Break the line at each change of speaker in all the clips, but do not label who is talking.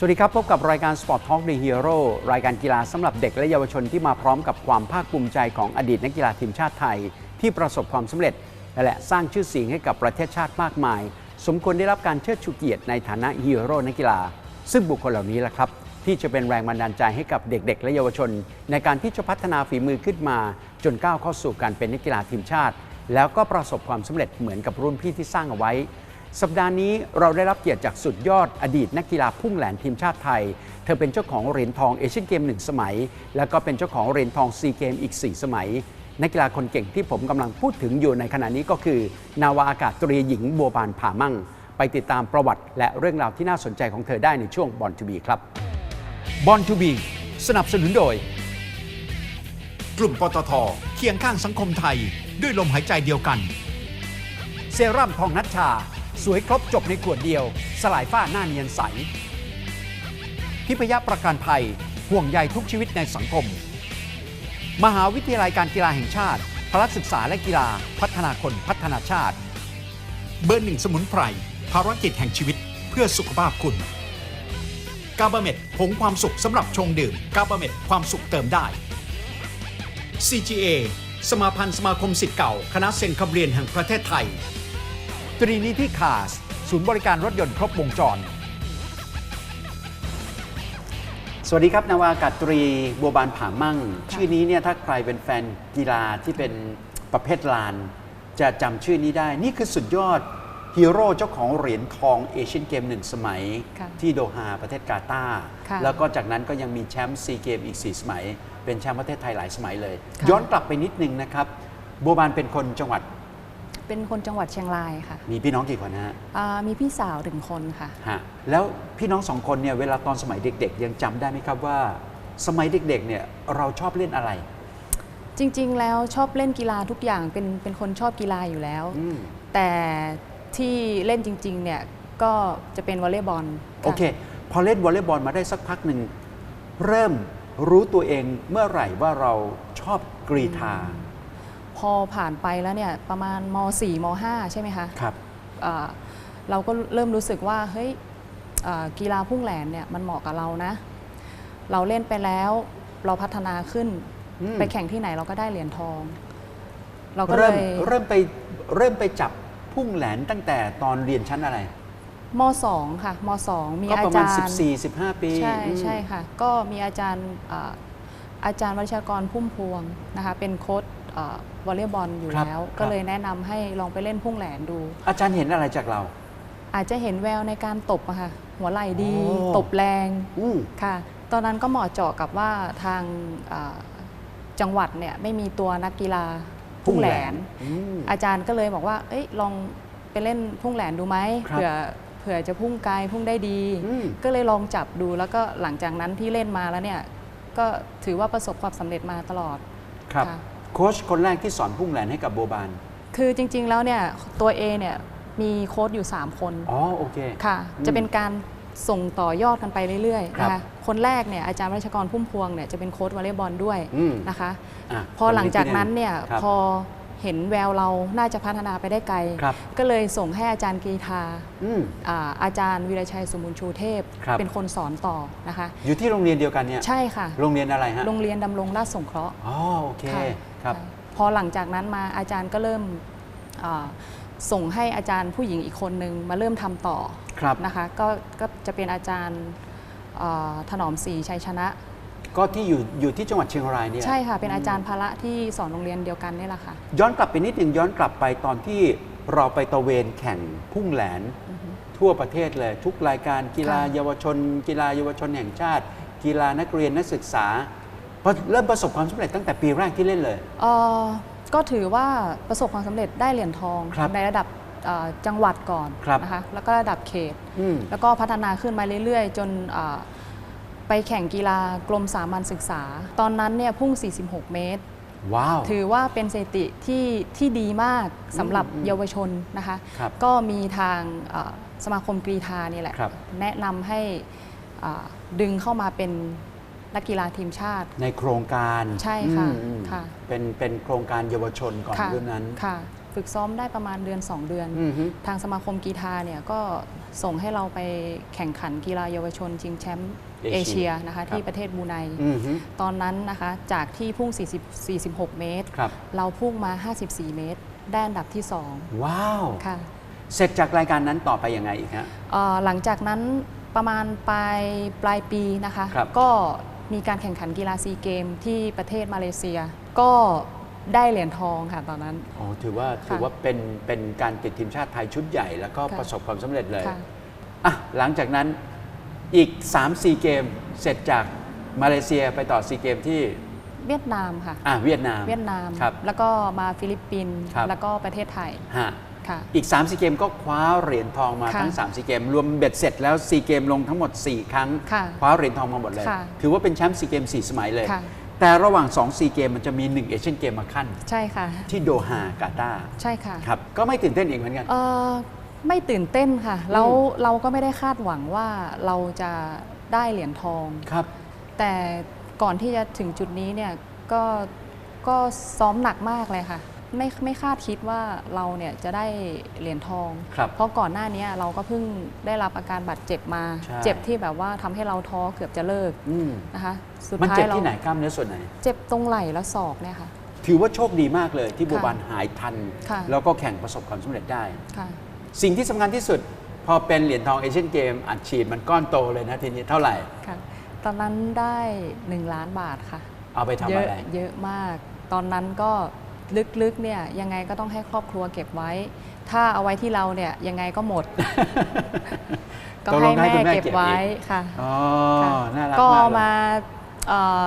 สวัสดีครับ พบกับรายการ Sport Talk The Hero รายการกีฬาสำหรับเด็กและเยาวชนที่มาพร้อมกับความภาคภูมิใจของอดีตนักกีฬาทีมชาติไทย ที่ประสบความสำเร็จ และสร้างชื่อเสียงให้กับประเทศชาติมากมาย สมควรได้รับการเชิดชูเกียรติในฐานะฮีโร่นักกีฬา ซึ่งบุคคลเหล่านี้แหละครับ ที่จะเป็นแรงบันดาลใจให้กับเด็ก ๆ และเยาวชน ในการที่จะพัฒนาฝีมือขึ้นมา จนก้าวเข้าสู่การเป็นนักกีฬาทีมชาติ แล้วก็ประสบความสำเร็จเหมือนกับรุ่นพี่ที่สร้างเอาไว้ สัปดาห์นี้เราได้รับเกียรติจากสุดยอดอดีตนักกีฬาพุ่งแหลนทีมชาติไทย เธอเป็นเจ้าของเหรียญทองเอเชียนเกมหนึ่งสมัย แล้วก็เป็นเจ้าของเหรียญทองซีเกมอีก 4 สมัย นักกีฬาคนเก่งที่ผมกำลังพูดถึงอยู่ในขณะนี้ก็คือ นาวาอากาศตรีหญิงบัวบานผามั่ง ไปติดตามประวัติ และเรื่องราวที่น่าสนใจของเธอได้ในช่วงบอลทูบีครับบอลทูบีสนับสนุนโดย
กลุ่มปตทเคียงข้างสังคมไทย ด้วยลมหายใจเดียวกัน
เซรั่มทองนัชชา สวยครบจบในขวดเดียว สลายฝ้าหน้าเนียนใส ทิพยประกันภัยห่วงใยทุกชีวิตในสังคม มหาวิทยาลัยการกีฬาแห่งชาติ พละศึกษาและกีฬาพัฒนาคนพัฒนาชาติ
เบอร์หนึ่งสมุนไพรภารกิจแห่งชีวิตเพื่อสุขภาพคุณกาบาเม็ดผงความสุขสำหรับชงดื่มกาบาเม็ดความสุขเติมได้ CGA สมาพันธ์สมาคมสิทธิ์เก่า คณะเซนคำเรียนแห่งประเทศไทย
ตรีนิที่คาสศูนย์บริการรถยนต์ครบวงจร สวัสดีครับนาวาอากาศตรีบัวบานผามั่ง ชื่อนี้เนี่ยถ้าใครเป็นแฟนกีฬาที่เป็นประเภทลาน จะจำชื่อนี้ได้ นี่คือสุดยอดฮีโร่เจ้าของเหรียญทองเอเชียนเกมหนึ่งสมัย
ค่ะ
ที่โดฮาประเทศกาตาร์
ค่ะ
แล้วก็จากนั้นก็ยังมีแชมป์ซีเกมอีก 4 สมัย เป็นแชมป์ประเทศไทยหลายสมัยเลย
ค่ะ
ย้อนกลับไปนิดนึงนะครับบัวบานเป็นคนจังหวัด
เป็นคนจังหวัดเชียงรายค่ะ
มีพี่น้องกี่คนนะฮะ
อ่ามีพี่สาวถึงคนค่ะ
ฮะแล้วพี่น้องสองคนเนี่ยเวลาตอนสมัยเด็ก ๆ ยังจำได้ไหมครับว่า สมัยเด็ก ๆ เนี่ยเราชอบเล่นอะไร
จริง ๆ แล้วชอบเล่นกีฬาทุกอย่างเป็นเป็นคนชอบกีฬาอยู่แล้ว
อืม
แต่ที่เล่นจริง ๆ เนี่ยก็จะเป็นวอลเลย์บอลค่ะ
โอเค พอเล่นวอลเลย์บอลมาได้สักพักหนึ่ง เริ่มรู้ตัวเองเมื่อไหร่ว่าเราชอบกรีธา
พอผ่านไปแล้วเนี่ยประมาณม .4 ม .5 ใช่ไหมคะ
ครับ
อ่าเราก็เริ่มรู้สึกว่าเฮ้ยอ่ากีฬาพุ่งแหลนเนี่ยมันเหมาะกับเรานะ เราเล่นไปแล้วเราพัฒนาขึ้น
อืม
ไปแข่งที่ไหนเราก็ได้เหรียญทอง เราก็เล
เริ่ม
ย
เริ่มไปเริ่มไปจับพุ่งแหลนตั้งแต่ตอนเรียนชั้นอะไร
มสองค่ะมสองมี
ก็
อา
ประมาณ
จารย์
14 15 ปี
ใช่
อืม
ใช่ค่ะ ก็มีอาจารย์อ่าอาจารย์วชากรพุ่มพวงนะคะเป็นโค้ชอ่า วอลเลย์บอลอยู่
ครับ
แล้ว
ครับ
ก็เลยแนะนำให้ลองไปเล่นพุ่งแหลนดู
อาจารย์เห็นอะไรจากเรา
อาจจะเห็นแววในการตบอะค่ะหัวไหล่ดี
โอ้
ตบแรง
อืม
ค่ะ ตอนนั้นก็เหมาะเจาะกับว่าทางอ่าจังหวัดเนี่ยไม่มีตัวนักกีฬาพุ่งแหลน
อืม
อาจารย์ก็เลยบอกว่า เอ้ยลองไปเล่นพุ่งแหลนดูไหม
ครับ
เผื่อเผื่อจะพุ่งไกลพุ่งได้ดี
อืม
ก็เลยลองจับดูแล้วก็หลังจากนั้นที่เล่นมาแล้วเนี่ย ก็ถือว่าประสบความสำเร็จมาตลอด
ครับ
ค่ะ
โค้ชคนแรกที่สอนพุ่งแหลนให้กับโบบาน
คือจริง ๆ แล้วเนี่ยตัวเอเนี่ยมีโค้ชอยู่ 3 คน
อ๋อโอเค
ค่ะ
อืม
จะเป็นการส่งต่อยอดกันไปเรื่อยๆ
ครับ
นะคะคนแรกเนี่ยอาจารย์รัชกรพุ่มพวงเนี่ยจะเป็นโค้ชวอลเลย์บอลด้วย
อืม
นะคะะพอหลังจากนั้นเนี่ย
ครับ
พอ เห็นแววเราน่าจะพัฒนาไปได้ไกล
ครับ
ก็เลยส่งให้อาจารย์กรีธา
อืม
อาอาจารย์วีรชัยสมุนชูเทพ
ครับ
เป็นคนสอนต่อนะคะ
อยู่ที่โรงเรียนเดียวกันเนี่ย
ใช่ค่ะ
โรงเรียนอะไรฮะ
โรงเรียนดำรงราชสงเคราะห์
อ๋อโอเค
ค่ะ
ครับ
ค่ะพอหลังจากนั้นมาอาจารย์ก็เริ่มอ่าส่งให้อาจารย์ผู้หญิงอีกคนนึงมาเริ่มทำต่อ
ครับ
นะคะก็ก็จะเป็นอาจารย์อ่าถนอมศรีชัยชนะ
ก็ที่อยู่อยู่ที่จังหวัดเชียงรายเนี่ย
ใช่ค่ะ เป็นอาจารย์พละที่สอนโรงเรียนเดียวกันนี่แหละค่ะ
ย้อนกลับไปนิดหนึ่งย้อนกลับไปตอนที่เราไปตะเวนแข่งพุ่งแหลน ทั่วประเทศเลย ทุกรายการกีฬา
ค่ะ
เยาวชน กีฬาเยาวชนแห่งชาติ กีฬานักเรียนนักศึกษาพอเริ่มประสบความสำเร็จตั้งแต่ปีแรกที่เล่นเลย
เอ่อก็ถือว่าประสบความสำเร็จได้เหรียญทอง
ครับ
ในระดับเอ่อจังหวัดก่อน
ครับ
นะคะแล้วก็ระดับเขต
อืม
แล้วก็พัฒนาขึ้นมาเรื่อยๆ จนเอ่อ ไปแข่งกีฬากรมสามัญศึกษา ตอนนั้นเนี่ยพุ่ง 46 เมตร
ว้าว
ถือว่าเป็นสถิติที่ที่ดีมากสำหรับ
อืม
เยาวชนนะคะ
ครับ
ก็มีทางเอ่อสมาคมกรีธานี่แหละ
ครับ
แนะนำให้อ่าดึงเข้ามาเป็นนักกีฬาทีมชาติ
ในโครงการ
ใช่ค่ะ
อืมอืม
ค่ะ
เป็นเป็นโครงการเยาวชนก่อน
ค่ะ
เรื่องนั้น
ค่ะ ฝึกซ้อมได้ประมาณเดือน 2 เดือน
อือฮึ
ทางสมาคมกีฬาเนี่ยก็ส่งให้เราไปแข่งขันกีฬาเยาวชนชิงแชมป์ เอเชียนะคะ
ครับ
ที่ประเทศบรูไน
อือฮึ
ตอนนั้นนะคะจากที่พุ่ง 40 46 เมตร
ครับ
เราพุ่งมา 54 เมตร ได้อันดับที่
ว้าว
2ค่ะ
เสร็จจากรายการนั้นต่อไปยังไงอีกฮะ
เอ่อหลังจากนั้นประมาณปลายปลายปีนะคะ
ครับ
ก็มีการแข่งขันกีฬาซีเกมที่ประเทศมาเลเซีย ก็ได้เหรียญทองค่ะตอนนั้น
อ๋อถือว่า
ค่ะ
ถือว่าเป็นเป็นการติดทีมชาติไทยชุดใหญ่ แล้วก็
ค่ะ
ประสบความสำเร็จเลย
ค่ะ
อะหลังจากนั้น อีก 3 4 เกมเสร็จจากมาเลเซียไปต่อ4เกมที่
เวียดนามค่ะ
อะเวียดนาม
เวียดนาม
ครับ
แล้วก็มาฟิลิปปินส์
ครับ
แล้วก็ประเทศไทย
ฮะ
ค่ะ
อีก3 4เกมก็คว้าเหรียญทองมา
ค่ะ
ทั้ง3 4เกม รวมเบ็ดเสร็จแล้ว4เกมลงทั้งหมด 4 ครั้ง
ค่ะ
คว้าเหรียญทองมาหมดเลย
ค่ะ
ถือว่าเป็นแชมป์4เกม 4 สมัยเลย
ค่ะ
แต่ระหว่าง2 4เกมมันจะมี1เอเชียนเกมมาขั้น
ใช่ค่ะ
ที่โดฮากาตาร์
ใช่ค่ะ
ครับ ก็ไม่ตื่นเต้นอีกเหมือนกัน
เอ่อ ไม่ตื่นเต้นค่ะ แล้วเราก็ไม่ได้คาดหวังว่าเราจะได้เหรียญทอง
ครับ
แต่ก่อนที่จะถึงจุดนี้เนี่ยก็ก็ซ้อมหนักมากเลยค่ะ ไม่ไม่คาดคิดว่าเราเนี่ยจะได้เหรียญทอง
ครับ
เพราะก่อนหน้านี้เราก็เพิ่งได้รับอาการบาดเจ็บมา
ใช่
เจ็บที่แบบว่าทำให้เราท้อเกือบจะเลิก
อืม
นะคะสุด
มัน
ท้าย
เจ็บ
เรา
ที่ไหนกล้ามเนื้อส่วนไหน
เจ็บตรงไหล่และศอกเนี่ยค่ะ
ถือว่าโชคดีมากเลยที่
ค่ะ
บัวบานหายทัน
ค่ะ
แล้วก็แข่งประสบความสำเร็จได้
ค่ะ
สิ่งที่สำคัญที่สุด พอเป็นเหรียญทองเอเชียนเกมอัดฉีดมันก้อนโตเลยนะทีนี้เท่าไหร่
ค่ะ ตอนนั้นได้ 1 ล้านบาทค่ะ
เอาไปทำ
เย
อะ
อะ
ไร
เยอะมาก ตอนนั้นก็ลึกๆเนี่ยยังไงก็ต้องให้ครอบครัวเก็บไว้ ถ้าเอาไว้ที่เราเนี่ยยังไงก็หมด ก็
ตกล
ให้
งให้
แม่
คุณแม่
เก็บ
เก็บ
ไว้
อีก
ค่ะ
อ๋อ
ค่ะ
น่ารัก
ก็
มากเลย
มาเอ่อ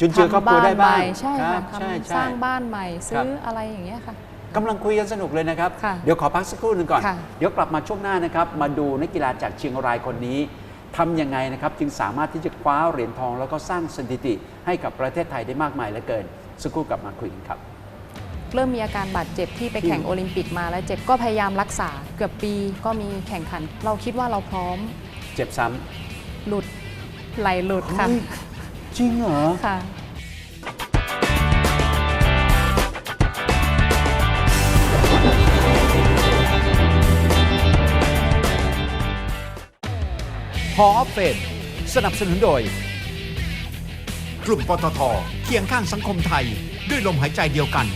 จุนเจือครอบครัวได้บ้าง
ใหม่ใช่
ค
ค่ะ
รับใช่
ทำส
ใช่
ร้างบ้านใหม่
ครั
ซื้
บ
ออะไรอย่างเงี้ยค่ะ
กำลังคุยกันสนุกเลยนะครับ
ค่ะ
เดี๋ยวขอพักสักครู่หนึ่งก่อน
ค่ะ
เดี๋ยวกลับมาช่วงหน้านะครับ มาดูนักกีฬาจากเชียงรายคนนี้ทำยังไงนะครับ จึงสามารถที่จะคว้าเหรียญทอง แล้วก็สร้างสถิติให้กับประเทศไทยได้มากมายเหลือเกิน สักครู่กลับมาคุยกันครับ
เริ่มมีอาการบาดเจ็บที่ไปแข่ง
อืม
โอลิมปิกมาแล้วเจ็บก็พยายามรักษาเกือบปีก็มีแข่งขัน เราคิดว่าเราพร้อม
เจ็บซ้ำ
หลุดไหลหลุดค่ะ
เฮ้ยจริงเหรอ
ค่ะ
ฮอเฟมสนับสนุนโดย
กลุ่มปตทเคียงข้างสังคมไทย ด้วยลมหายใจเดียวกัน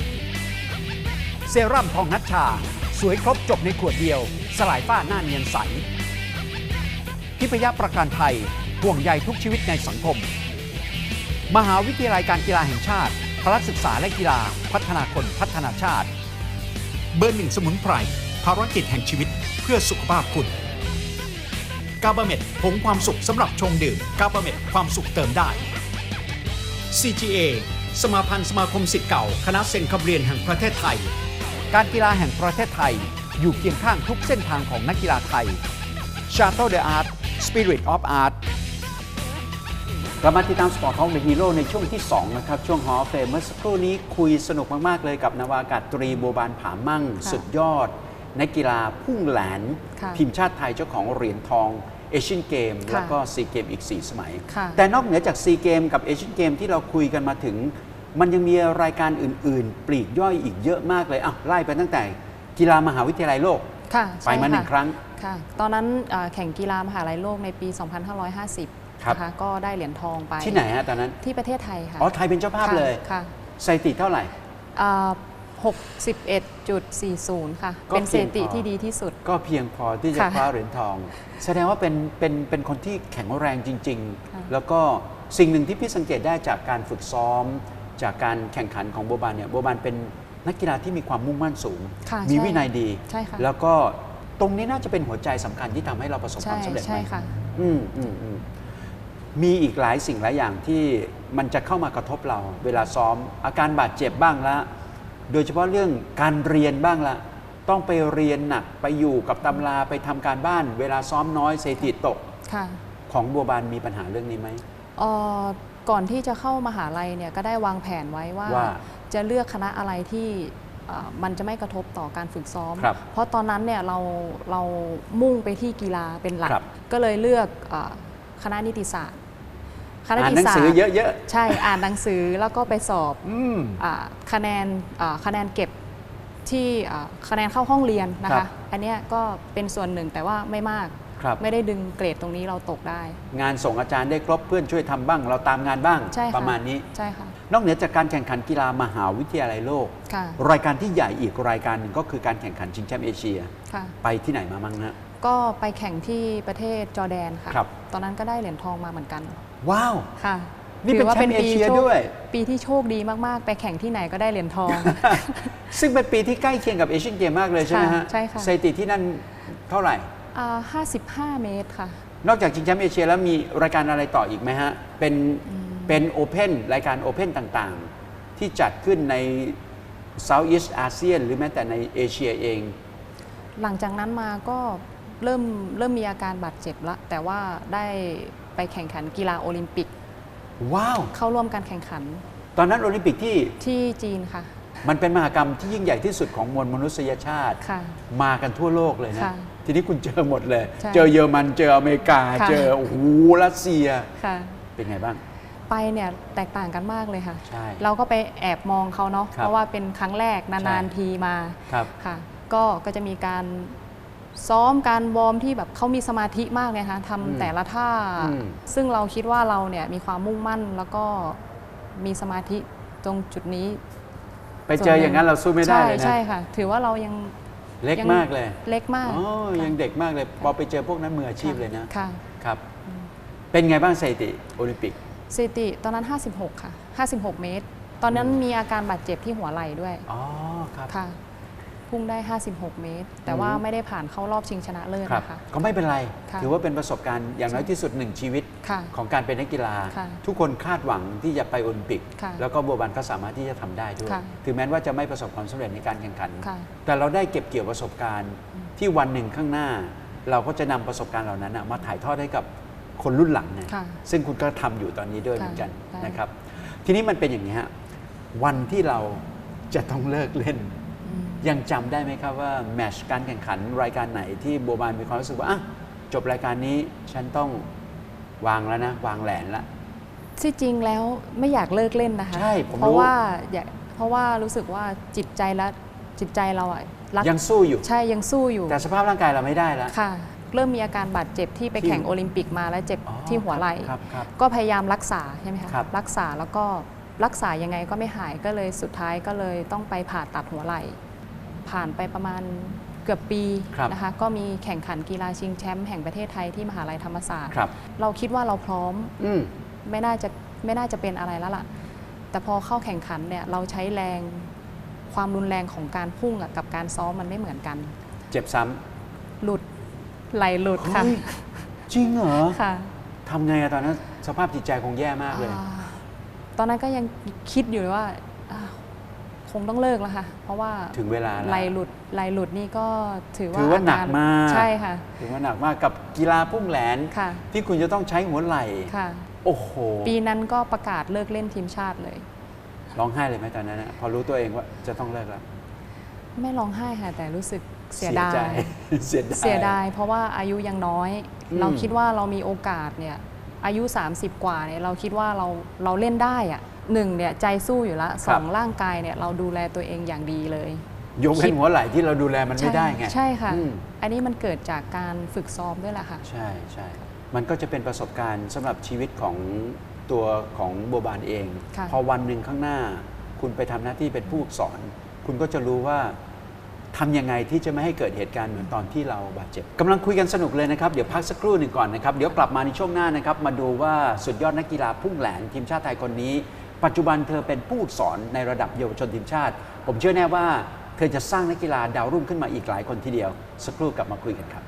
เซรั่มทองนัชชา สวยครบจบในขวดเดียว สลายฝ้าหน้าเนียนใสทิพยประกันภัยห่วงใยทุกชีวิตในสังคม มหาวิทยาลัยการกีฬาแห่งชาติพละศึกษาและกีฬาพัฒนาคนพัฒนาชาติ
เบอร์หนึ่งสมุนไพรภารกิจแห่งชีวิตเพื่อสุขภาพคุณ กาบาเม็ดผงความสุขสำหรับชงดื่มกาบาเม็ดความสุขเติมได้ CGA สมาพันธ์สมาคมสิทธิ์เก่า คณะเซนคาเรียนแห่งประเทศไทย
การกีฬาแห่งประเทศไทย อยู่เคียงข้างทุกเส้นทางของนักกีฬาไทย Shuttle the Art Spirit of Art กลับมาติดตามสปอร์ตของ The Hero ในช่วงที่ 2 นะครับ ช่วงฮอเฟมเมื่อสักครู่นี้คุยสนุกมาก ๆ เลยกับนาวากาศตรีบัวบานผามั่ง สุดยอด นักกีฬาพุ่งแหลน
ค่ะ
ทีมชาติไทยเจ้าของเหรียญทองเอเชียนเกม
ค่ะ
แล้วก็ซีเกมอีก 4 สมัย
ค่ะ
แต่นอกเหนือจากซีเกมกับเอเชียนเกมที่เราคุยกันมาถึง มันยังมีรายการอื่น ๆ ปลีกย่อยอีกเยอะมากเลยอะไล่ไปตั้งแต่กีฬามหาวิทยาลัยโลก
ค่ะ
ไป
ใช่
มาหนึ่งะครั้ง
ค่ะตอนนั้นเอ่อแข่งกีฬามหาลัยโลกในปี 2550
ครับ
นะคะก็ได้เหรียญทองไป
ที่ไหนฮะตอนนั้น
ที่ประเทศไทยค่ะ
อ๋อไทยเป็นเจ้าภาพ
ค่ะ
เลย
ค่ะ
สถิติเท่าไหร่
เอ่อ 61.40 ค่ะ
ก็
เป็นสถิติ
เพียงพอ
ที่ดีที่สุด
ก็เพียงพอที่จะ
ค่ะ
คว้าเหรียญทอง แสดงว่าเป็นเป็นเป็นคนที่แข็งแรงจริง
ค่ะ
ๆ แล้วก็สิ่งหนึ่งที่พี่สังเกตได้จากการฝึกซ้อม จากการแข่งขันของโบบานเนี่ยโบบานเป็นนักกีฬาที่มีความมุ่งมั่นสูง
ค่ะ
มี
ใช่
วินัยดี
ใช่ค่ะ
แล้วก็ตรงนี้น่าจะเป็นหัวใจสำคัญที่ทำให้เราประสบค
ใช่
วามสำเร็จไหม
ใช่ค่ะ
อืมอืมอืมมีอีกหลายสิ่งหลายอย่างที่มันจะเข้ามากระทบเรา เวลาซ้อมอาการบาดเจ็บบ้างละ โดยเฉพาะเรื่องการเรียนบ้างละต้องไปเรียนหนักไปอยู่กับตำราไปทำการบ้าน เวลาซ้อมน้อยเศรษฐกิจตก
ค่ะ
ของบัวบานมีปัญหาเรื่องนี้ไหม
เอ่อก่อนที่จะเข้ามหาลัยเนี่ยก็ได้วางแผนไว้ว่า
ว่า
จะเลือกคณะอะไรที่เอ่อมันจะไม่กระทบต่อการฝึกซ้อม
ครับ
เพราะตอนนั้นเนี่ยเราเรามุ่งไปที่กีฬาเป็นหลัก
ครับ
ก็เลยเลือกเออคณะนิติศาสตร์ คณะ
อ่าน
นิ
หนั
ติ
ง
ศาสต
สือ
ร์
เยอะ
ใช่อ่านหนังสือแล้วก็ไปสอบ
ๆอืม
อาคะแนนอ่าคะแนนเก็บที่อ่าคะแนนเข้าห้องเรียนนะ
ครั
คะ
บ
อันเนี้ยก็เป็นส่วนหนึ่งแต่ว่าไม่มาก
ครับ
ไม่ได้ดึงเกรดตรงนี้เราตกได้
งานส่งอาจารย์ได้ครบเพื่อนช่วยทำบ้าง เราตามงานบ้าง
ใช่ค่ะ
ประมาณนี้
ใช่ค่ะ
นอกเหนือจากการแข่งขันกีฬามหาวิทยาลัยโลก
ค่ะ
รายการที่ใหญ่อีกรายการหนึ่งก็คือการแข่งขันชิงแชมป์เอเชีย
ค่ะ
ไปที่ไหนมามั่งนะ
ก็ไปแข่งที่ประเทศจอร์แดนค่ะ
ครับ
ตอนนั้นก็ได้เหรียญทองมาเหมือนกัน
ว้าว
ค่ะ
นี่เป็นแชมป์เอเชีย
โชค
ด้วย
ปีที่โชคดีมาก ๆ ไปแข่งที่ไหนก็ได้เหรียญทอง
ซึ่งเป็นปีที่ใกล้เคียงกับเอเชียนเกมมากเลยใช่ไหมฮะ
ค่ะใช่ค่ะ
สถิติที่นั่นเท่าไหร่
อ่า55 เมตรค่ะ
นอกจากชิงแชมป์เอเชียแล้วมีรายการอะไรต่ออีกไหมฮะ เป็นเป็นโอเพนรายการโอเพนต่างๆ ที่จัดขึ้นใน Southeast ASEAN หรือแม้แต่ในเอเชียเอง
หลังจากนั้นมาก็เริ่มเริ่มมีอาการบาดเจ็บละ แต่ว่าได้ ไปแข่งขันกีฬาโอลิมปิก
ว้าว
เข้าร่วมการแข่งขัน
ตอนนั้นโอลิมปิกที่
ที่จีนค่ะ
มันเป็นมหากรรมที่ยิ่งใหญ่ที่สุดของมวลมนุษยชาติ
ค่ะ
มากันทั่วโลกเลยนะ
ค่ะ
ทีนี้คุณเจอหมดเลย
ใช่
เจอเยอรมันเจออเมริกา
ค่ะ
เจอโอ้โหรัสเซีย
ค่ะ
เป็นไงบ้าง
ไปเนี่ยแตกต่างกันมากเลยค่ะ
ใช่
เราก็ไปแอบมองเขาเนาะ
ครับ
เพราะว่าเป็นครั้งแรก
ใช่
นานๆทีมา
ครับ
ค่ะ ก็ก็จะมีการ ซ้อมการวอร์มที่แบบเขามีสมาธิมากเลยค่ะ
อืม
ทำแต่ละท่า
อืม
ซึ่งเราคิดว่าเราเนี่ยมีความมุ่งมั่นแล้วก็มีสมาธิตรงจุดนี้
ไปเจออย่างนั้นเราสู้ไม่ได้เลยนะ
ใช่ใช่ค่ะ ถือว่าเรายัง
เล็ก
ยัง
มากเลย
เล็กมาก
อ๋อ
ค่ะ
ยังเด็กมากเลยพอไปเจอพวกนั้นมืออาชีพเลยนะ
ค่ะ
ครับ เป็นไงบ้างสถิติโอลิมปิก
สถิติตอนนั้น 56 ค่ะ 56 เมตร ตอนนั้นมีอาการบาดเจ็บที่หัวไหล่ด้วย
อ๋อครับ
ค่ะ พุ่งได้ 56 เมตร แต่ว่า
อืม
ไม่ได้ผ่านเข้ารอบชิงชนะเลิศ
ครับ
นะคะ
ก็ไม่เป็นไร
ค่ะ
ถือว่าเป็นประสบการณ์อย่างน้อยที่สุดหนึ่งชีวิต
ค่ะ
ของการเป็นนักกีฬา
ค่ะ
ทุกคนคาดหวังที่จะไปโอลิมปิก
ค่ะ
แล้วก็บัวบันก็สามารถที่จะทำได้ด้วย
ค่ะ
ถึงแม้ว่าจะไม่ประสบความสำเร็จในการแข่งขัน
ค่ะ
แต่เราได้เก็บเกี่ยวประสบการณ์ที่วันหนึ่งข้างหน้า เราก็จะนำประสบการณ์เหล่านั้นน่ะมาถ่ายทอดให้กับคนรุ่นหลังเนี่ย
ค่ะ
ซึ่งคุณก็ทำอยู่ตอนนี้ด้วยเหมือนกัน
ค่ะ
นะครับ ทีนี้มันเป็นอย่างนี้ฮะวันที่เราจะต้องเลิกเล่น ยังจำได้ไหมครับว่าแมตช์การแข่งขันรายการไหนที่โบบานมีความรู้สึกว่าอะจบรายการนี้ฉันต้องวางแล้วนะ วางแหลนละ
ที่จริงแล้วไม่อยากเลิกเล่นนะคะ
ใช่ ผมรู้
เพราะว่าอยากเพราะว่ารู้สึกว่าจิตใจและจิตใจเราอะรัก
ยังสู้อยู่
ใช่ยังสู้อยู่
แต่สภาพร่างกายเราไม่ได้แล้ว
ค่ะ เริ่มมีอาการบาดเจ็บที่ไป
ที่
แข่งโอลิมปิกมาแล้วเจ็บ
อ๋อ
ที่หัวไหล่
ครับครับ
ก็พยายามรักษาใช่ไหมคะ
ครับ
รักษาแล้วก็ รักษายังไงก็ไม่หายก็เลยสุดท้ายก็เลยต้องไปผ่าตัดหัวไหล่ ผ่านไปประมาณเกือบปี
ครับ
นะคะก็มีแข่งขันกีฬาชิงแชมป์แห่งประเทศไทยที่มหาลัยธรรมศาสตร์
ครับ
เราคิดว่าเราพร้อม
อืม
ไม่น่าจะไม่น่าจะเป็นอะไรแล้วล่ะ แต่พอเข้าแข่งขันเนี่ยเราใช้แรงความรุนแรงของการพุ่งอะกับการซ้อมมันไม่เหมือนกัน
เจ็บซ้
หลุดไหลหลุดำค่ะ
เฮ้ยจริงเหรอ
ค่ะ
ทำไงอะตอนนั้นสภาพจิตใจคงแย่มากเลย
อ่า ตอนนั้นก็ยังคิดอยู่เลยว่าอ่า คงต้องเลิกแล้วค่ะ เพราะว่า
ถึงเวลาแล้ว
ไหลหลุดไหลหลุดนี่ก็ถือว่า
ถือว่าหนัก
ร
มาก
ใช่ค่ะ
ถึงว่าหนักมากกับกีฬาพุ่งแหลน
ค่ะ
ที่คุณจะต้องใช้หัวไหล่
ค่ะ
โอ้โห
ปีนั้นก็ประกาศเลิกเล่นทีมชาติเลย
ร้องไห้เลยไหมตอนนั้นอะพอรู้ตัวเองว่าจะต้องเลิกแล้ว
ไม่ร้องไห้ค่ะ แต่รู้สึกเสียดาย
ใจ เสียดาย
เสียดายเพราะว่าอายุยังน้อย
อืม
เราคิดว่าเรามีโอกาสเนี่ย อายุ 30 กว่าเนี่ยเราคิดว่าเราเราเล่นได้อะหนึ่งเนี่ยใจสู้อยู่ละสองร่างกายเนี่ยเราดูแลตัวเองอย่างดีเลย
ยก
คิ
เว้
ด
นหัวไหล่ที่เราดูแลมันไม่ได้ไง
ใช่ค่ะ
อืม
อันนี้มันเกิดจากการฝึกซ้อมด้วยแหละค่ะ
ใช่ใช่มันก็จะเป็นประสบการณ์สำหรับชีวิตของตัวของโบบานเอง
ค่ะ
พอวันหนึ่งข้างหน้า คุณไปทำหน้าที่เป็นผู้สอน คุณก็จะรู้ว่า ทำยังไงที่จะไม่ให้เกิดเหตุการณ์เหมือนตอนที่เราบาดเจ็บกำลังคุยกันสนุกเลยนะครับเดี๋ยวพักสักครู่หนึ่งก่อนนะครับเดี๋ยวกลับมาในช่วงหน้านะครับมาดูว่าสุดยอดนักกีฬาพุ่งแหลนทีมชาติไทยคนนี้ ปัจจุบันเธอเป็นผู้สอนในระดับเยาวชนทีมชาติ ผมเชื่อแน่ว่า เธอจะสร้างนักกีฬาดาวรุ่งขึ้นมาอีกหลายคนทีเดียว สักครู่กลับมาคุยกันครับ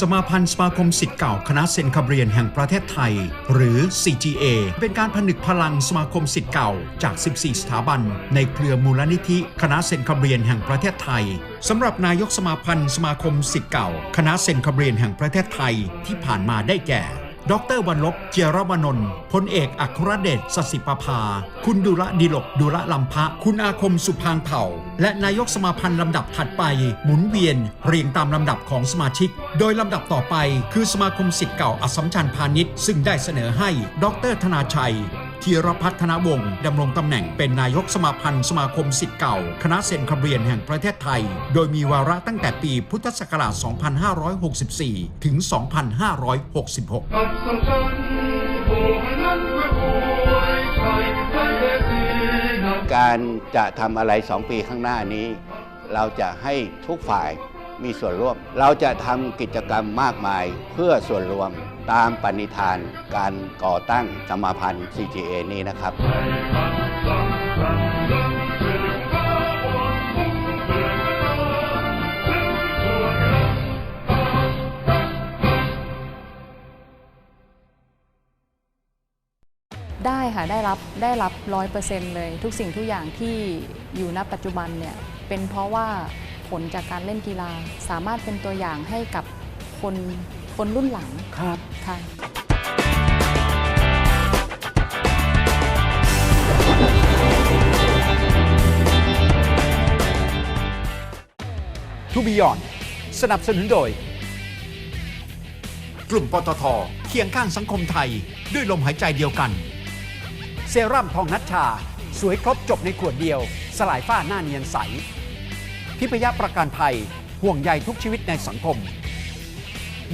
สมาพันธ์สมาคมสิทธิ์เก่าคณะเซนคาเบรียนแห่งประเทศไทย หรือ CGA เป็นการผนึกพลังสมาคมสิทธิ์เก่าจาก 14 สถาบัน ในเครือมูลนิธิคณะเซนคาเบรียนแห่งประเทศไทยสำหรับนายกสมาพันธ์สมาคมสิทธิ์เก่า คณะเซนคาเบรียนแห่งประเทศไทยที่ผ่านมาได้แก่ ดรวันลบเจียรวนนท์พลเอกอัครเดชสสิปภา คุณดุระดิลกดุระลำพะ คุณอาคมสุพางเผ่า และนายกสมาพันธ์ลำดับถัดไป หมุนเวียน เรียงตามลำดับของสมาชิก โดยลำดับต่อไป คือสมาคมสิทธิ์เก่าอสัมชัญพาณิชย์ซึ่งได้เสนอให้ ดรธนาชัย
ธีรพัฒนวงศ์ดำรงตำแหน่งเป็นนายกสมาพันธ์สมาคมสิทธิ์เก่า คณะเซนคำเรียนแห่งประเทศไทย โดยมีวาระตั้งแต่ปีพุทธศักราช 2564 ถึง 2566
การจะทำอะไรสองปีข้างหน้านี้ เราจะให้ทุกฝ่ายมีส่วนร่วม เราจะทำกิจกรรมมากมายเพื่อส่วนรวม ตามปณิธานการก่อตั้งสมาพันธ์ CGA นี้นะครับ
ได้ค่ะ ได้รับได้รับร้อยเปอร์เซ็นต์เลย ทุกสิ่งทุกอย่างที่อยู่ณปัจจุบันเนี่ยเป็นเพราะว่าผลจากการเล่นกีฬาสามารถเป็นตัวอย่างให้กับคน คนรุ่นหลัง
ครับ
ค่ะ
ทูบิยอนสนับสนุนโดย
กลุ่มปตทเคียงข้างสังคมไทยด้วยลมหายใจเดียวกัน
เซรั่มทองนัชชา สวยครบจบในขวดเดียว สลายฝ้าหน้าเนียนใสทิพยประกันภัยห่วงใยทุกชีวิตในสังคม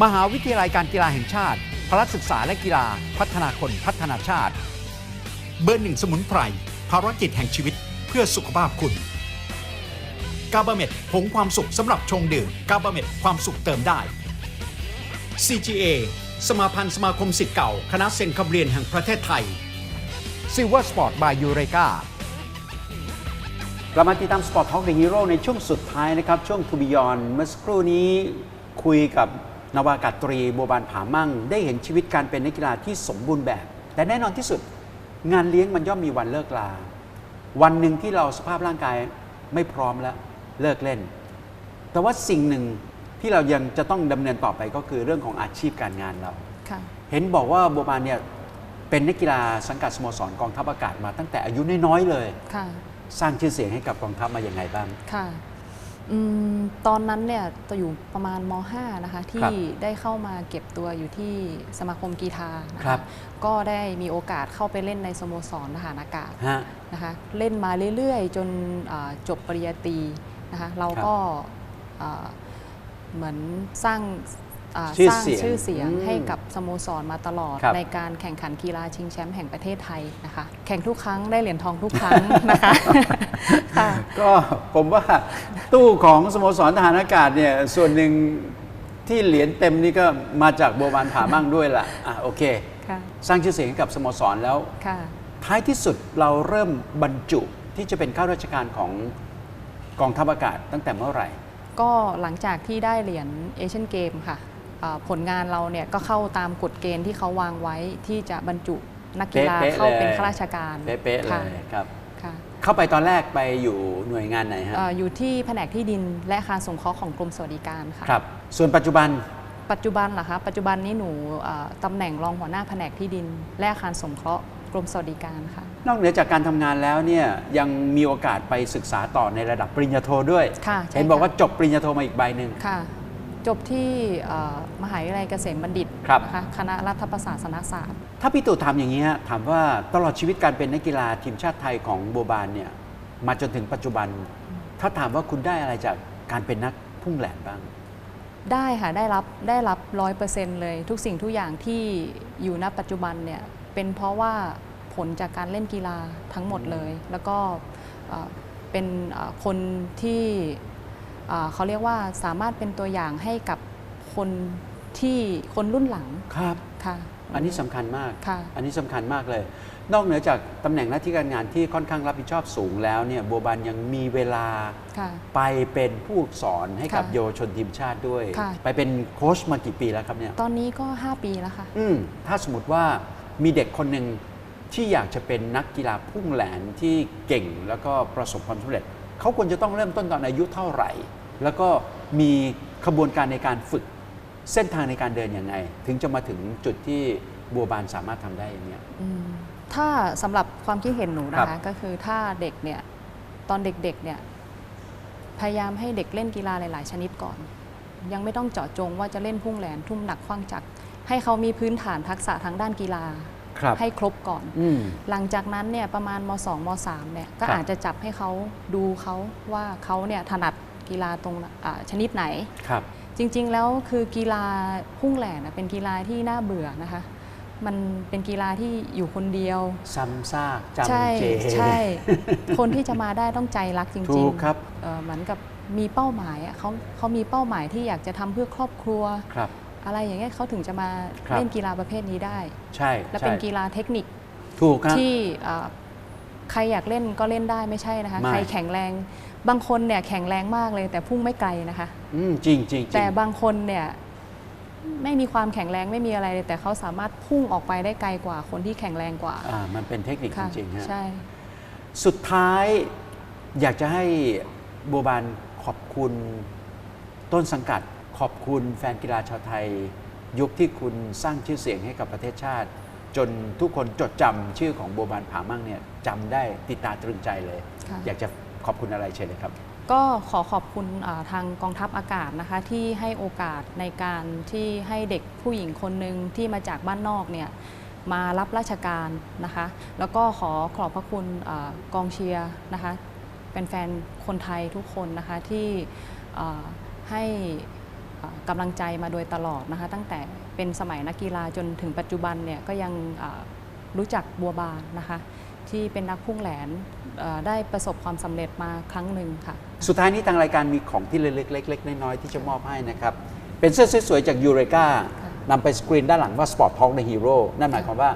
มหาวิทยาลัยการกีฬาแห่งชาติ พละศึกษาและกีฬา พัฒนาคนพัฒนาชาติ
เบอร์หนึ่งสมุนไพรภารกิจแห่งชีวิตเพื่อสุขภาพคุณ กาบาเม็ดผงความสุขสำหรับชงดื่ม กาบาเม็ดความสุขเติมได้ CGA สมาพันธ์สมาคมสิทธิ์เก่า คณะเซนคำเรียนแห่งประเทศไทย
Silver Sport by Eureka กลับมาติดตาม Sport Talk The Hero ในช่วงสุดท้ายนะครับ ช่วง To Beyond เมื่อสักครู่นี้คุยกับ นาวากาตรีบัวบานผามั่ง ได้เห็นชีวิตการเป็นนักกีฬาที่สมบูรณ์แบบ แต่แน่นอนที่สุด งานเลี้ยงมันย่อมมีวันเลิกลา วันหนึ่งที่เราสภาพร่างกายไม่พร้อมแล้วเลิกเล่น แต่ว่าสิ่งหนึ่งที่เรายังจะต้องดำเนินต่อไปก็คือเรื่องของอาชีพการงานเรา
ค่ะ
เห็นบอกว่าบัวบานเนี่ยเป็นนักกีฬาสังกัดสโมสรกองทัพอากาศมาตั้งแต่อายุน้อยๆเลย
ค่ะ
สร้างชื่อเสียงให้กับกองทัพมาอย่างไงบ้าง
ค่ะ อืมตอนนั้นเนี่ยตัวอยู่ประมาณม .5 นะคะที่
ครับ
ได้เข้ามาเก็บตัวอยู่ที่สมาคมกีฬานะ
ครั
คะ
บ
ก็ได้มีโอกาสเข้าไปเล่นในสโมสรทหารอากาศ
ฮะ
นะคะเล่นมาเรื่อยๆ จนอ่าจบปริญญาตรีนะคะเราก็อ่าเหมือนสร้าง อ่า
ชื่อ
สร้าง
เสียง
ชื่อเสียง
อืม
ให้กับสโมสรมาตลอด
ครับ
ในการแข่งขันกีฬาชิงแชมป์แห่งประเทศไทยนะคะ แข่งทุกครั้งได้เหรียญทองทุกครั้งนะคะค่ะ
ก็ผมว่าตู้ของสโมสรทหารอากาศเนี่ยส่วนหนึ่งที่เหรียญเต็มนี่ก็มาจากบัวบานผามั่งด้วยล่ะอะโอเค
ค่ะ
สร้างชื่อเสียงให้กับสโมสรแล้ว
ค่ะ
ท้ายที่สุดเราเริ่มบรรจุที่จะเป็นข้าราชการของกองทัพอากาศตั้งแต่เมื่อไหร่
ก็หลังจากที่ได้เหรียญเอเชียนเกมค่ะอ่า ผลงานเราเนี่ยก็เข้าตามกฎเกณฑ์ที่เขาวางไว้ที่จะบรรจุนักกีฬา
เป๊ะๆ
เข้าเป็น
เลย
ข้าราชการ
เป๊ะๆเล
ค่ะ
ยครับ
ค่ะ
เข้าไปตอนแรกไปอยู่หน่วยงานไหนฮะ
เอ่ออยู่ที่แผนกที่ดินและอาคารสงเคราะห์ของกรมสวัสดิการค่ะ
ครับส่วนปัจจุบัน
ปัจจุบันเหรอคะปัจจุบันนี้หนูเอ่อตำแหน่งรองหัวหน้าแผนกที่ดิน และอาคารสงเคราะห์กรมสวัสดิการค่ะ
นอกเหนือจากการทำงานแล้วเนี่ยยังมีโอกาสไปศึกษาต่อในระดับปริญญาโทด้วย
ค่ะใช่
เห็นบอก
ค่ะ
ว่าจบปริญญาโทมาอีกใบหนึ่ง
ค่ะ จบที่เอ่อมหาวิทยาลัยเกษมบัณฑิต
ครับ
นะคะคณะรัฐประศาสนศาสตร์
ถ้าพี่ตู่ถามอย่างนี้ฮะถามว่าตลอดชีวิตการเป็นนักกีฬาทีมชาติไทยของโบบานเนี่ยมาจนถึงปัจจุบัน ถ้าถามว่าคุณได้อะไรจากการเป็นนักพุ่งแหลนบ้าง
ได้ค่ะได้รับได้รับร้อยเปอร์เซ็นต์เลย ทุกสิ่งทุกอย่างที่อยู่ณปัจจุบันเนี่ยเป็นเพราะว่าผลจากการเล่นกีฬาทั้งหมดเลย แล้วก็เอ่อเป็นเอ่อคนที่ เอ่อเขาเรียกว่าสามารถเป็นตัวอย่างให้กับคนที่คนรุ่นหลัง
ครับ
ค่ะ
อันนี้สำคัญมาก
ค่ะ
อันนี้สำคัญมากเลย นอกเหนือจากตำแหน่งหน้าที่การงานที่ค่อนข้างรับผิดชอบสูงแล้วเนี่ยบัวบานยังมีเวลา
ค่ะ
ไปเป็นผู้ฝึกสอนให้กับ
ค่ะ
เยาวชนทีมชาติด้วย
ค่ะ
ไปเป็นโค้ชมากี่ปีแล้วครับเนี่ย
ตอนนี้ก็ 5 ปีแล้วค่ะ
อืมถ้าสมมติว่ามีเด็กคนหนึ่งที่อยากจะเป็นนักกีฬาพุ่งแหลนที่เก่งแล้วก็ประสบความสำเร็จ เขาควรจะต้องเริ่มต้นตอนอายุเท่าไหร่ แล้วก็มีขบวนการในการฝึกเส้นทางในการเดินยังไง ถึงจะมาถึงจุดที่บัวบานสามารถทำได้อย่างเนี้ย
อืมถ้าสำหรับความคิดเห็นหนูนะ
ครั
คะ
บ
ก็คือถ้าเด็กเนี่ยตอนเด็กๆเนี่ยพยายามให้เด็กเล่นกีฬาหลาย ๆ ชนิดก่อน ยังไม่ต้องเจาะจงว่าจะเล่นพุ่งแหลนทุ่มหนักคว้างจักรให้เขามีพื้นฐานทักษะทางด้านกีฬา
ครับ
ให้ครบก่อน
อืม
หลังจากนั้นเนี่ยประมาณม 2 ม 3เนี่ยก็
ครับ
อาจจะจับให้เขาดูเขาว่าเขาเนี่ยถนัด กีฬาตรงอ่าชนิดไหน
ครับ
จริงๆ แล้วคือกีฬาพุ่งแหลนนะเป็นกีฬาที่น่าเบื่อนะคะ มันเป็นกีฬาที่อยู่คนเดียว
ซ้ำซาก
ใช่
จำเจ
ใช่ คนที่จะมาได้ต้องใจรักจ
ถู
ริง
กครับ
เอ่อเหมือนกับมีเป้าหมายอะเขาเขามีเป้าหมายที่อยากจะทำเพื่อครอบครัว
ครับ
อะไรอย่างเงี้ยเขาถึงจะมา
ครับ
เล่นกีฬาประเภทนี้ได้
ใช่
และ
ใช่
เป็นกีฬาเทคนิค
ถูกครับ
ที่เอ่อใครอยากเล่นก็เล่นได้ไม่ใช่นะคะ
ไม่
ใครแข็งแรง บางคนเนี่ยแข็งแรงมากเลย แต่พุ่งไม่ไกลนะคะ
อืมจริงจริงจริง
แต่บางคนเนี่ยไม่มีความแข็งแรงไม่มีอะไรเลยแต่เขาสามารถพุ่งออกไปได้ไกลกว่าคนที่แข็งแรงกว่า
อ่ามันเป็นเทคนิคจ
ค่ะ
ริงๆฮะ
ใช่
สุดท้ายอยากจะให้บัวบานขอบคุณต้นสังกัดขอบคุณแฟนกีฬาชาวไทย ยุคที่คุณสร้างชื่อเสียงให้กับประเทศชาติ จนทุกคนจดจำชื่อของบัวบานผามั่งเนี่ยจำได้ติดตาตรึงใจเลย
ค่ะ
อยากจะ ขอบคุณอะไรเชิญเลยครับ
ก็ขอขอบคุณทางกองทัพอากาศนะคะ ที่ให้โอกาสในการที่ให้เด็กผู้หญิงคนหนึ่งที่มาจากบ้านนอกเนี่ยมารับราชการนะคะ แล้วก็ขอขอบพระคุณอกองเชียร์นะคะเป็นแฟนคนไทยทุกคนนะคะที่ให้กำลังใจมาโดยตลอดนะคะ ตั้งแต่เป็นสมัยนักกีฬาจนถึงปัจจุบันเนี่ยก็ยังรู้จักบัวบานนะคะ ที่เป็นนักพุ่งแหลนเอ่อได้ประสบความสำเร็จมาครั้งหนึ่งค่ะ
สุดท้ายนี้ทางรายการมีของที่เล็กๆเล็กๆน้อยๆที่จะมอบให้นะครับ เป็นเสื้อสวยๆจากยูเรกานำไปสกรีนด้านหลังว่า Sport Talk ในฮีโร่นั่นหมายความว่า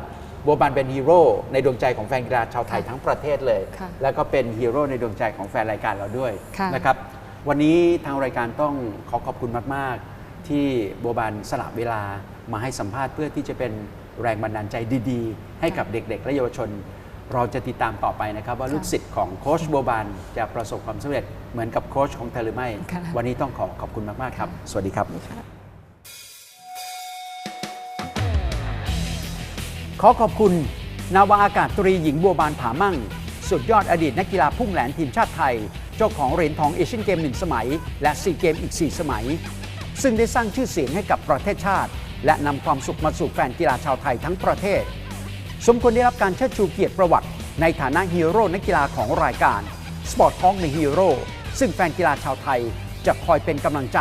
บัวบานเป็นฮีโร่ในดวงใจของแฟนกีฬาชาวไทย
ค่ะ
ทั้งประเทศเลย
ค่ะ
แล้วก็เป็นฮีโร่ในดวงใจของแฟนรายการเราด้วย
ค่ะ
นะครับวันนี้ทางรายการต้องขอขอบคุณมาก ๆ ที่บัวบานสละเวลามาให้สัมภาษณ์เพื่อที่จะเป็นแรงบันดาลใจดี ๆ ให้กับเด็ก ๆ และเยาวชน เราจะติดตามต่อไปนะครับว่า
ค่ะ
ลูกศิษย์ของโค้ชบัวบานจะประสบความสำเร็จเหมือนกับโค้ชของเธอหรือไม่
ค่ะ
วันนี้ต้องขอขอบคุณมาก ๆ ครับ สวัสดีครับ ขอขอบคุณ นาวาอากาศตรีหญิงบัวบานผามั่ง สุดยอดอดีตนักกีฬาพุ่งแหลนทีมชาติไทย เจ้าของเหรียญทองเอเชียนเกมหนึ่งสมัย และซีเกมอีก 4 สมัย ซึ่งได้สร้างชื่อเสียงให้กับประเทศชาติ และนำความสุขมาสู่แฟนกีฬาชาวไทยทั้งประเทศ สมควรได้รับการเชิดชูเกียรติประวัติ ในฐานะฮีโร่นักกีฬาของรายการ Sport Talk ในฮีโร่ซึ่งแฟนกีฬาชาวไทยจะคอยเป็นกำลังใจ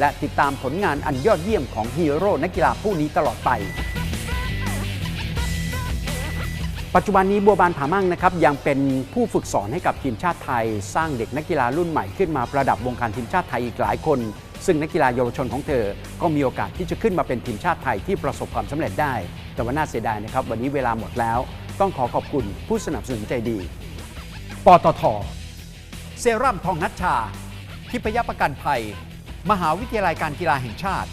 และติดตามผลงานอันยอดเยี่ยมของฮีโร่นักกีฬาผู้นี้ตลอดไป ปัจจุบันนี้บัวบานผามั่งนะครับยังเป็นผู้ฝึกสอนให้กับทีมชาติไทย สร้างเด็กนักกีฬารุ่นใหม่ขึ้นมาประดับวงการทีมชาติไทยอีกหลายคน ซึ่งนักกีฬาเยาวชนของเธอ ก็มีโอกาสที่จะขึ้นมาเป็นทีมชาติไทยที่ประสบความสำเร็จได้ แต่ว่าน่าเสียดายนะครับ วันนี้เวลาหมดแล้ว ต้องขอขอบคุณผู้สนับสนุนใจดี ปตท เซรั่มทองนัชชา ทิพยประกันภัย มหาวิทยาลัยการกีฬาแห่งชาติ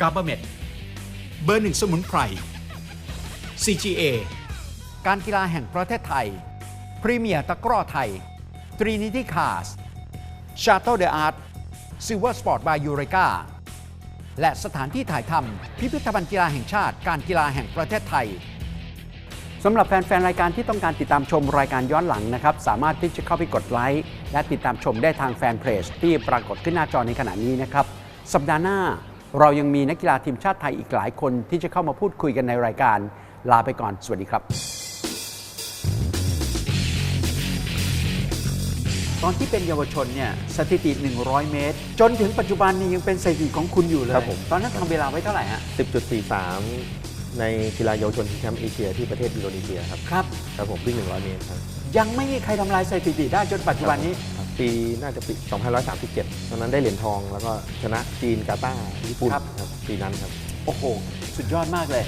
กาบเม็ดเบอร์หนึ่งสมุนไพร CGA
การกีฬาแห่งประเทศไทย พรีเมียร์ตะกร้อไทย ตรีนิติคาสชา t ต e เดอะอาร์ตซิลเวอร์สปอร์ตบายยูเรกา และสถานที่ถ่ายทำพิพิธภัณฑ์กีฬาแห่งชาติ การกีฬาแห่งประเทศไทยสำหรับแฟน ๆ รายการที่ต้องการติดตามชมรายการย้อนหลังนะครับ สามารถที่จะเข้าไปกดไลค์และติดตามชมได้ทางแฟนเพจที่ปรากฏขึ้นหน้าจอในขณะนี้นะครับ สัปดาห์หน้าเรายังมีนักกีฬาทีมชาติไทยอีกหลายคนที่จะเข้ามาพูดคุยกันในรายการลาไปก่อน สวัสดีครับ อนที่เป็นเยาวชนเนี่ยสถิติ 100 เมตร จนถึงปัจจุบันนี้ยังเป็นสถิติของคุณอยู่เลย
ครับผม
ตอนนั้นทำเวลาไว้เท่าไหร่ฮะ
10.43 ในกีฬาเยาวชนชิงแชมป์เอเชียที่ประเทศอินโดนีเซียครับ
ครับ
ครับผมวิ่ง100 เมตรครับ
ยังไม่มีใครทำลายสถิติได้จนปัจจุบันนี้
ครับปีน่าจะปี 2537 ตอนนั้นได้เหรียญทองแล้วก็ชนะจีนกาตาร์ญี่ปุ่น
ครับ
ครับปีนั้นครับ
โอ้โห สุดยอดมากเลย